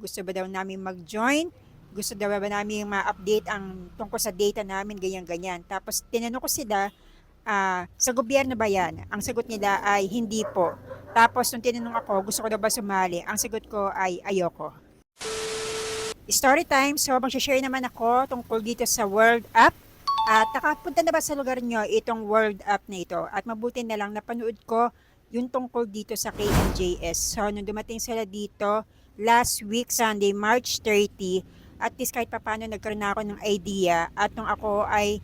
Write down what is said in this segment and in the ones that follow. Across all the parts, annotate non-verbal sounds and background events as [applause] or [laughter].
Gusto ba daw namin mag-join? Gusto daw ba namin ma-update ang tungkol sa data namin, ganyan-ganyan. Tapos tinanong ko sila, ah, sa gobyerno ba yan? Ang sagot nila ay hindi po. Tapos nung tinanong ako, gusto ko daw ba sumali? Ang sagot ko ay ayoko. Story time. So, mag-share naman ako tungkol dito sa World App. At nakapunta na ba sa lugar nyo itong World App na ito? At mabuti na lang napanood ko yung tungkol dito sa KMJS. So, nung dumating sila dito last week, Sunday, March 30, at least kahit paano nagkaroon na ako ng idea. At nung ako ay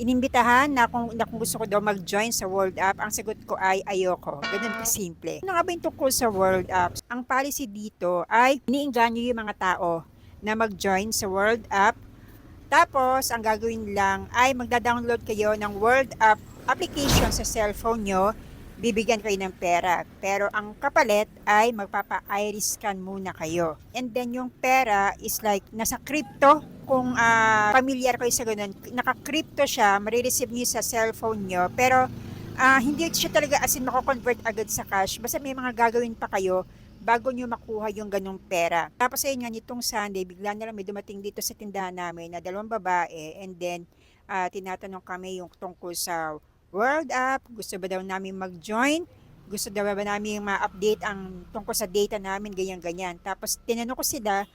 inimbitahan na kung, na kung gusto ko daw mag-join sa World App, ang sagot ko ay ayoko. Ganun ka simple. Ano nga ba yung tungkol sa World App? Ang policy dito ay iniinganyo yung mga tao na mag-join sa World App. Tapos, ang gagawin lang ay magda-download kayo ng World App application sa cellphone nyo, bibigyan kayo ng pera. Pero ang kapalit ay magpapa-iris scan muna kayo. And then yung pera is like nasa crypto. Kung ah, familiar kayo sa ganun, naka-crypto siya, marireceive niyo sa cellphone nyo. Pero ah, hindi siya talaga as in mako-convert agad sa cash. Basta may mga gagawin pa kayo bago nyo makuha yung ganong pera. Tapos ayun nga, nitong Sunday, bigla na lang may dumating dito sa tindahan namin na dalawang babae and then ah, tinatanong kami yung tungkol sa World App, gusto ba daw namin mag-join? Gusto daw ba namin ma-update ang tungkol sa data namin, ganyan-ganyan. Tapos tinanong ko sila,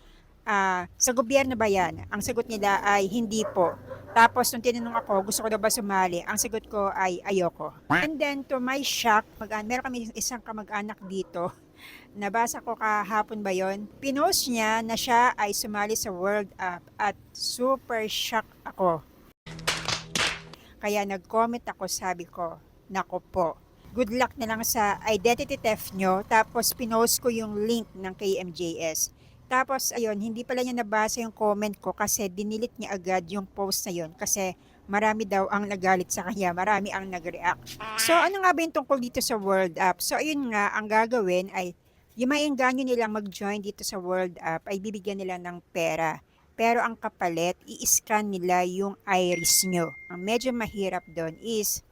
ah, sa gobyerno ba yan? Ang sagot nila ay hindi po. Tapos nung tinanong ako, gusto ko daw ba sumali? Ang sagot ko ay ayoko. And then to my shock, mag meron kami isang kamag-anak dito. [laughs] Nabasa ko kahapon ba yon? Pinost niya na siya ay sumali sa World App at super shock ako. Kaya nag-comment ako, sabi ko, nako po, good luck na lang sa identity theft nyo. Tapos pinost ko yung link ng KMJS. Tapos ayun, hindi pala niya nabasa yung comment ko kasi dinilit niya agad yung post na yun kasi marami daw ang nagalit sa kanya, marami ang nag-react. So ano nga ba yung tungkol dito sa World App? So ayun nga, ang gagawin ay yung maingganyo nilang mag-join dito sa World App ay bibigyan nila ng pera. Pero ang kapalit, i-scan nila yung iris nyo. Ang medyo mahirap doon is,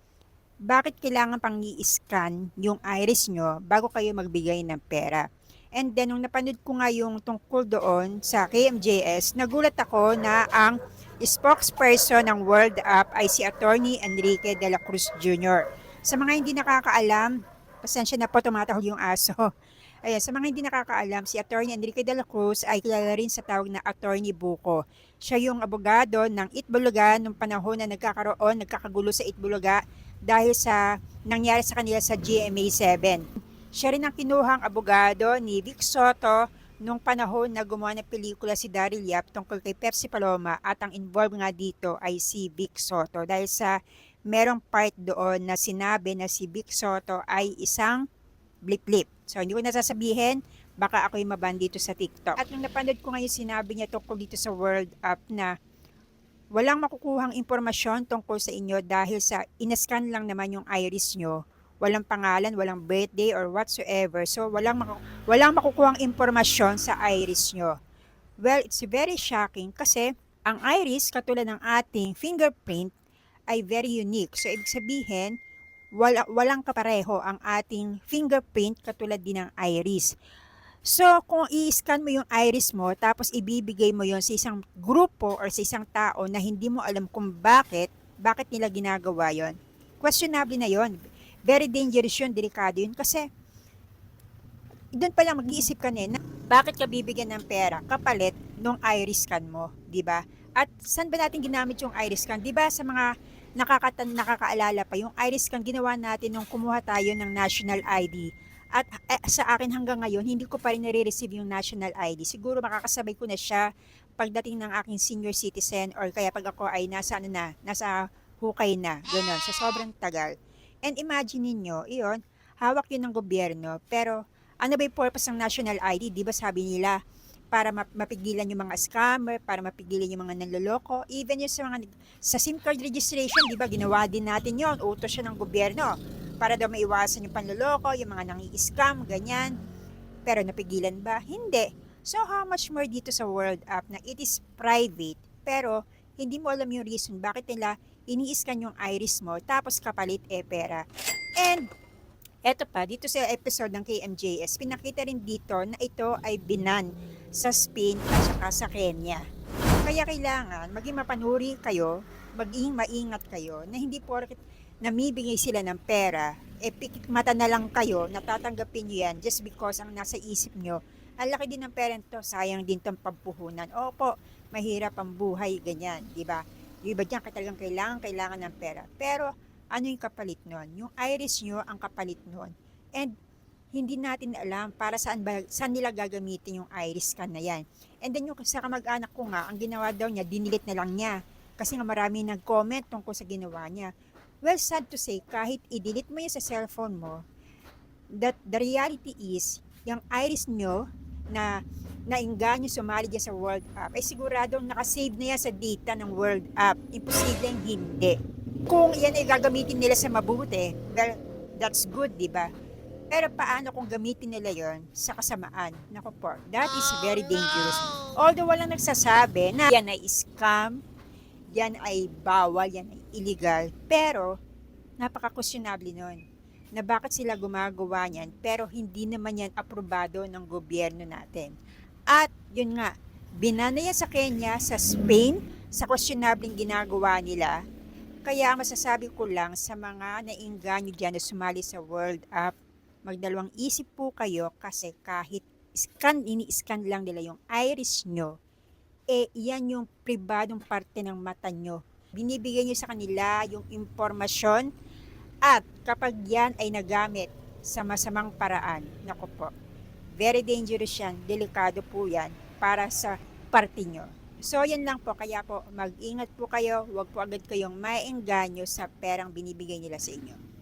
bakit kailangan pang i-scan yung iris nyo bago kayo magbigay ng pera? And then, nung napanood ko nga yung tungkol doon sa KMJS, nagulat ako na ang spokesperson ng World App ay si Attorney Enrique de la Cruz Jr. Sa mga hindi nakakaalam, pasensya na po tumatahol yung aso. Ayan, sa mga hindi nakakaalam, si Attorney Enrique de la Cruz ay kilala rin sa tawag na Attorney Buko. Siya yung abogado ng Itbulaga nung panahon na nagkakaroon, nagkakagulo sa Itbulaga dahil sa nangyari sa kanila sa GMA 7. Siya rin ang kinuhang abogado ni Vic Soto nung panahon na gumawa ng pelikula si Daryl Yap tungkol kay Pepsi Paloma at ang involved nga dito ay si Vic Soto dahil sa merong part doon na sinabi na si Vic Soto ay isang blip-blip. So, hindi ko nasasabihin, baka ako'y maban dito sa TikTok. At nung napanood ko ngayon sinabi niya tungkol dito sa World App na walang makukuhang impormasyon tungkol sa inyo dahil sa inascan lang naman yung iris nyo, walang pangalan, walang birthday or whatsoever. So, walang, maku- walang makukuhang impormasyon sa iris nyo. Well, it's very shocking kasi ang iris, katulad ng ating fingerprint, ay very unique. So, ibig sabihin, wala, walang kapareho ang ating fingerprint katulad din ng iris. So, kung i-scan mo yung iris mo, tapos ibibigay mo yon sa isang grupo or sa isang tao na hindi mo alam kung bakit, bakit nila ginagawa yon, questionable na yon. Very dangerous yun, delikado yun. Kasi, doon pa lang mag-iisip ka eh, na bakit ka bibigyan ng pera kapalit nung iris scan mo, di ba? At saan ba natin ginamit yung iris scan? Di ba sa mga nakakatan nakakaalala pa yung iris scan ginawa natin nung kumuha tayo ng national ID. At eh, sa akin hanggang ngayon, hindi ko pa rin nare-receive yung national ID. Siguro makakasabay ko na siya pagdating ng aking senior citizen or kaya pag ako ay nasa ano na, nasa hukay na, gano'n, sa sobrang tagal. And imagine ninyo, iyon, hawak yun ng gobyerno, pero ano ba yung purpose ng national ID? Di ba sabi nila, para map- mapigilan yung mga scammer, para mapigilan yung mga nanloloko, even yung sa mga sa SIM card registration, di ba ginawa din natin yon, utos siya ng gobyerno para daw maiwasan yung panloloko, yung mga nangi-scam, ganyan. Pero napigilan ba? Hindi. So how much more dito sa World App na it is private, pero hindi mo alam yung reason bakit nila ini-scan yung iris mo tapos kapalit eh pera. And Eto pa, dito sa episode ng KMJS, pinakita rin dito na ito ay binan sa Spain at saka sa Kenya. Kaya kailangan maging mapanuri kayo, maging maingat kayo na hindi porket namibigay sila ng pera, eh mata na lang kayo, natatanggapin nyo yan just because ang nasa isip nyo, ang laki din ng pera to, sayang din tong pampuhunan. Opo, mahirap ang buhay, ganyan, di ba? Yung iba dyan, talagang kailangan, kailangan ng pera. Pero, ano yung kapalit nun? Yung iris nyo ang kapalit nun. And, hindi natin alam para saan, ba, saan nila gagamitin yung iris scan na yan. And then yung sa kamag-anak ko nga, ang ginawa daw niya, dinilit na lang niya. Kasi nga marami nag-comment tungkol sa ginawa niya. Well, sad to say, kahit i-delete mo yan sa cellphone mo, that the reality is, yung iris nyo na nainganyo sumali dyan sa World App, ay siguradong nakasave na yan sa data ng World App. Imposibleng hindi. Kung yan ay gagamitin nila sa mabuti, well, that's good, di ba? Pero paano kung gamitin nila yon sa kasamaan? Naku po, that is very dangerous. Although walang nagsasabi na yan ay scam, yan ay bawal, yan ay illegal, pero napaka-questionable nun na bakit sila gumagawa niyan pero hindi naman yan aprobado ng gobyerno natin. At yun nga, binana yan sa Kenya, sa Spain, sa questionabling ginagawa nila. Kaya masasabi ko lang sa mga nainganyo dyan na sumali sa World Up, magdalawang isip po kayo kasi kahit scan, ini-scan lang nila yung iris nyo, eh yan yung pribadong parte ng mata nyo. Binibigay nyo sa kanila yung impormasyon at kapag yan ay nagamit sa masamang paraan, nako po, very dangerous yan, delikado po yan para sa parte nyo. So, yan lang po. Kaya po, mag-ingat po kayo. Huwag po agad kayong maengganyo sa perang binibigay nila sa inyo.